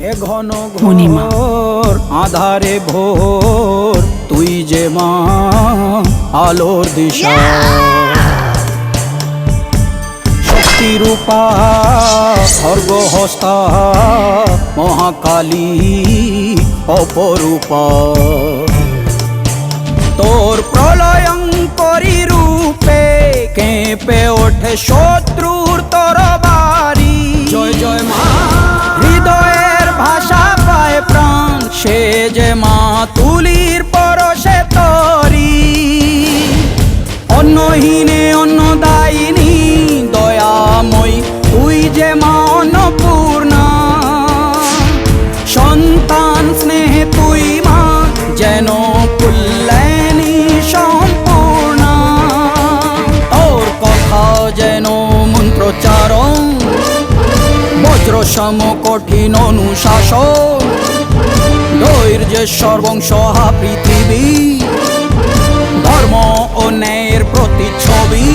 এ ঘন। ঘোর আধারে ভোর তুই যে মা আলোর দিশা শক্তি রূপা স্বর্গ হস্তা মহাকালী অপরূপা তোর প্রলয়ঙ্করী রূপে কেঁপে ওঠে শত্রুর যে মা তুলির পরশে তরি। অন্নহীনে অন্নদায়িনী, দয়াময়ী, তুই যে মা অন্নপূর্ণা। সন্তান স্নেহে তুই মা, যেন কুল্যাণী সম্পূর্ণা। তোর কথা যেন মন্ত্রচারণ বজ্র সম কঠিন অনুশাসন। জয়ের যে সর্বংসহা পৃথিবী। ধর্ম ও ন্যায়ের প্রতিচ্ছবি।